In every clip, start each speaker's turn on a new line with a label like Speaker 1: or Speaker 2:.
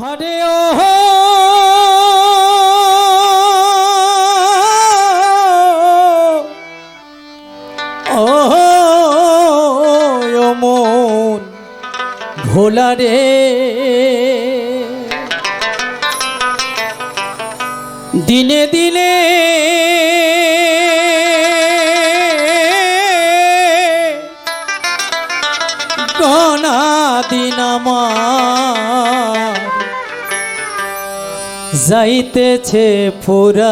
Speaker 1: হরে ও মন ভোলা রে। দিনে দিনে গনা দিন আমার যাইতেছে ফুরায়া।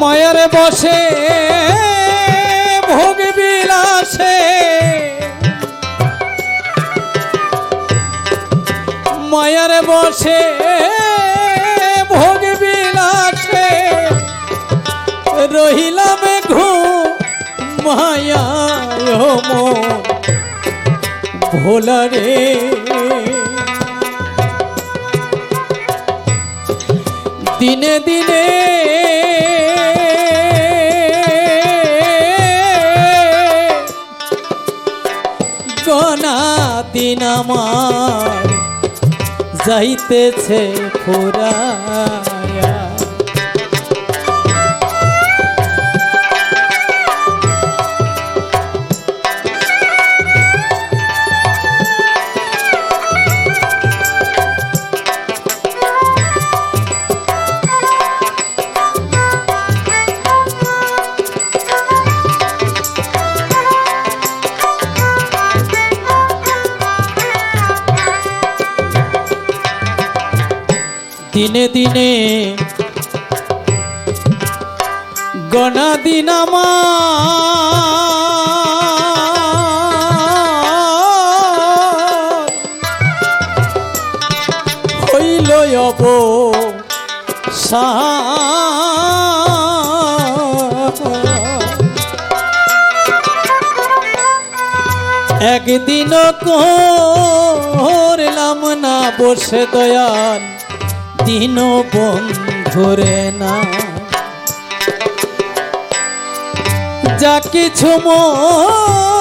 Speaker 1: মায়ের বসে ভোগ বিলাসে। মায়ের বসে ভোলা রে। দিনে দিনে গনা দিন আমার যাইতেছে ফুরায়া দিনে দিনে। গনা দিন হইল অব একদিন করলাম না বসে দয়াল। দিন বন্ধুরে না। যা কিছু মোর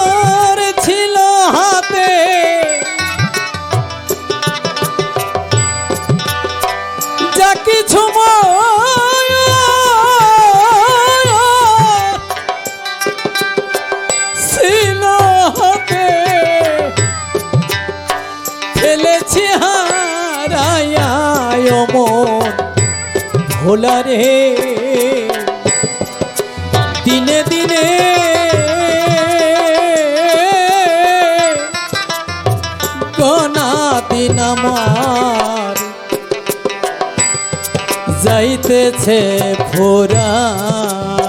Speaker 1: ভোলা রে। দিনে দিনে গনা দিন আমার। যাইতেছে ফোরায়া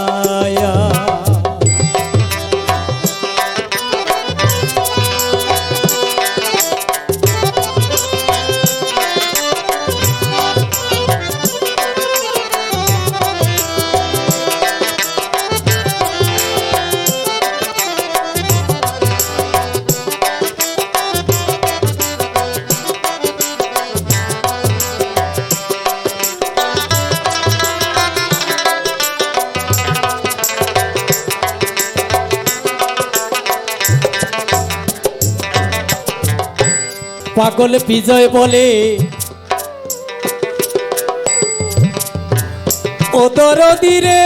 Speaker 1: পাগল বিজয় বলে। ও দরদিরে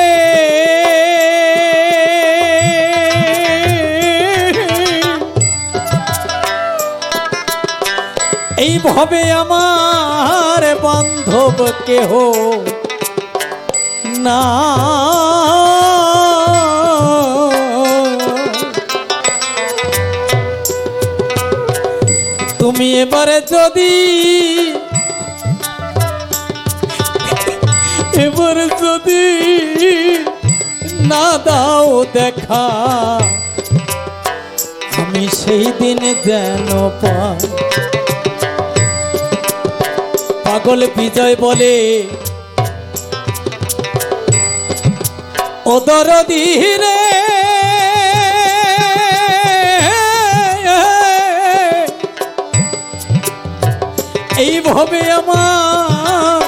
Speaker 1: এইভাবে আমার বান্ধব কেহ না। তুমি এবারে যদি এবারে যদি না দাও দেখা, আমি সেই দিন যেন পাগল বিজয় বলে, ও দরদি এইভাবে আমার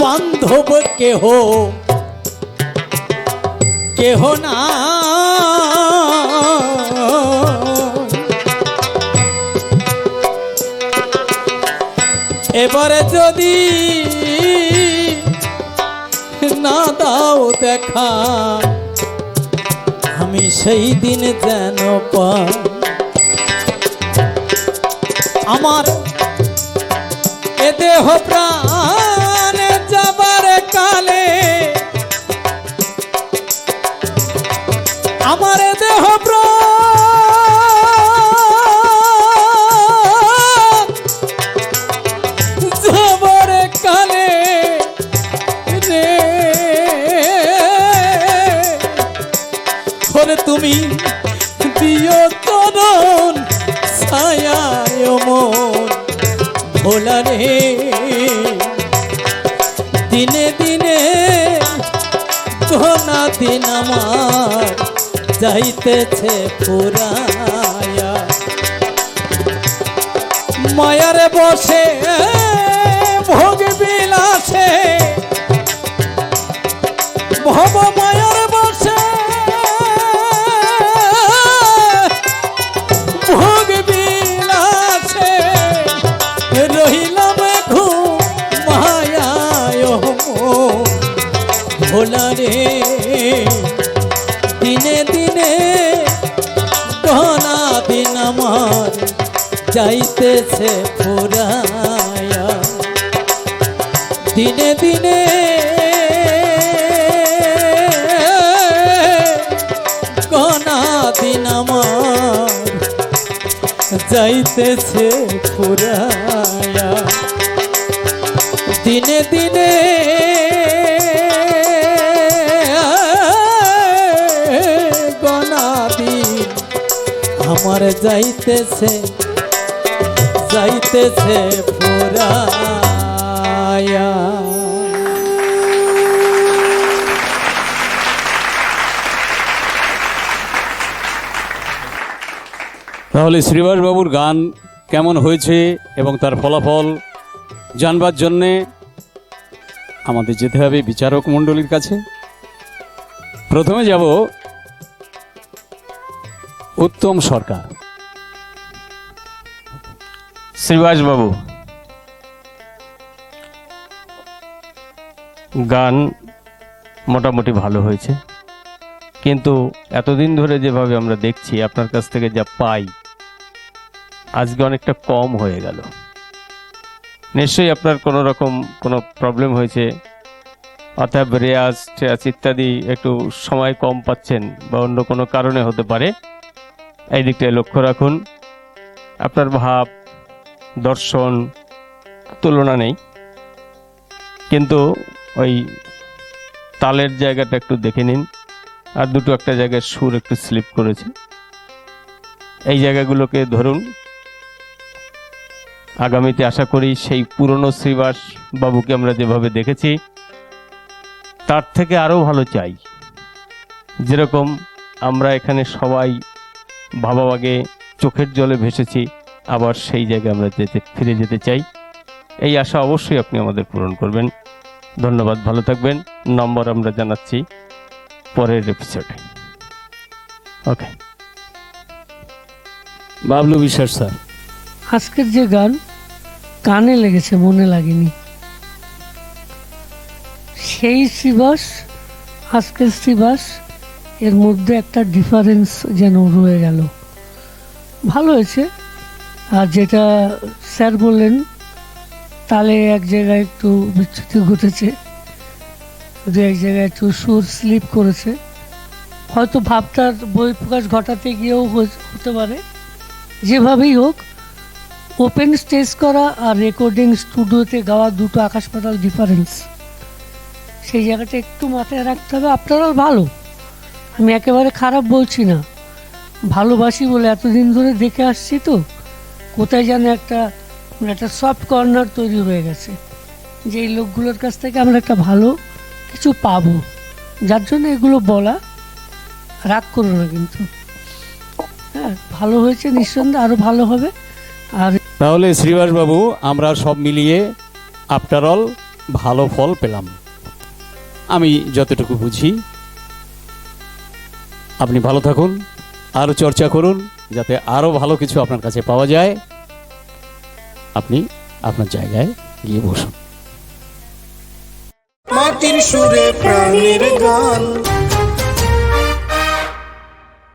Speaker 1: বান্ধব কেহ কেহ না। এবারে যদি না দাও দেখা, আমি সেই দিন যেন পাই। আমার দেহ প্রাণ যাবার কালে। আমার দেহ যাবার কালে রে। ওরে তুমি দিও চরণ ছায়ায় মন ভোলা রে। দিনে দিনে কোনা দিন আমার যাইতেছে পুরায়া। মায়ার বসে ভোগ বিলাসে ভব ভোলা রে। দিনে দিনে গহনা দিন আমার যাইতেছে ফুরায়া। দিনে দিনে গহনা দিন আমার যাইতেছে ফুরায়া। আমার যাইতেছে যাইতেছে ফুরায়া
Speaker 2: তাহলে শ্রীবাসবাবুর গান কেমন হয়েছে এবং তার ফলাফল জানবার জন্যে আমাদের যেতে হবে বিচারক মণ্ডলীর কাছে। প্রথমে যাব উত্তম সরকার।
Speaker 3: শ্রীবাসবাবু, গান মোটামুটি ভালো হয়েছে। কিন্তু এতদিন ধরে যেভাবে আমরা দেখছি, আপনার কাছ থেকে যা পাই, আজকে অনেকটা কম হয়ে গেল। নিশ্চয়ই আপনার কোনো রকম কোনো প্রবলেম হয়েছে, অর্থাৎ রেয়াজ ইত্যাদি একটু সময় কম পাচ্ছেন বা অন্য কোনো কারণে হতে পারে। এই দিকটায় লক্ষ্য রাখুন। আপনার ভাব, দর্শন, তুলনা নেই। কিন্তু ওই তালের জায়গাটা একটু দেখে নিন। আর দুটো একটা জায়গায় সুর একটু স্লিপ করেছে। এই জায়গাগুলোকে ধরুন। আগামীতে আশা করি সেই পুরনো শ্রীবাস বাবুকে আমরা যেভাবে দেখেছি, তার থেকে আরও ভালো চাই। যেরকম আমরা এখানে সবাই ভাবাবাগে চোখের জলে ভেসেছি আবার সেই জায়গায় আমরা যেতে ফিরে যেতে চাই। এই আশা অবশ্যই আপনি আমাদের পূরণ করবেন। ধন্যবাদ ভালো থাকবেন। নম্বর আমরা জানাচ্ছি পরের এপিসোডে ওকে
Speaker 2: বাবলু বিশ্বাস স্যার।
Speaker 4: আজকের যে গান কানে লেগেছে মনে লাগেনি। সেই শ্রীবাস আজকের শ্রীবাস এর মধ্যে একটা ডিফারেন্স যেন রয়ে গেল। ভালো হয়েছে। আর যেটা স্যার বললেন, তালে এক জায়গায় একটু বিচ্যুতি ঘটেছে দু এক জায়গায় একটু সুর স্লিপ করেছে। হয়তো ভাবটার বই প্রকাশ ঘটাতে গিয়েও হতে পারে। যেভাবেই হোক ওপেন স্টেজ করা আর রেকর্ডিং স্টুডিওতে গাওয়া দুটো আকাশ পাতাল ডিফারেন্স সেই জায়গাটা একটু মাথায় রাখতে হবে। আপনারাও ভালো। আমি একেবারে খারাপ বলছি না। ভালোবাসি বলে এতদিন ধরে দেখে আসছি তো। কোথায় যেন একটা একটা সফট কর্নার তৈরি হয়ে গেছে। যে এই লোকগুলোর কাছ থেকে আমরা একটা ভালো কিছু পাবো। যার জন্য এগুলো বলা রাগ করো না কিন্তু। হ্যাঁ ভালো হয়েছে নিঃসন্দেহে আরও ভালো হবে। আর
Speaker 2: তাহলে শ্রীবাসবাবু, আমরা সব মিলিয়ে আফটার অল ভালো ফল পেলাম। আমি যতটুকু বুঝি আপনি ভালো থাকুন আরও চর্চা করুন, যাতে আরও ভালো কিছু আপনার কাছে পাওয়া যায়। আপনি আপনার জায়গায় গিয়ে বসুন।
Speaker 5: মাটির সুরে প্রাণের গান।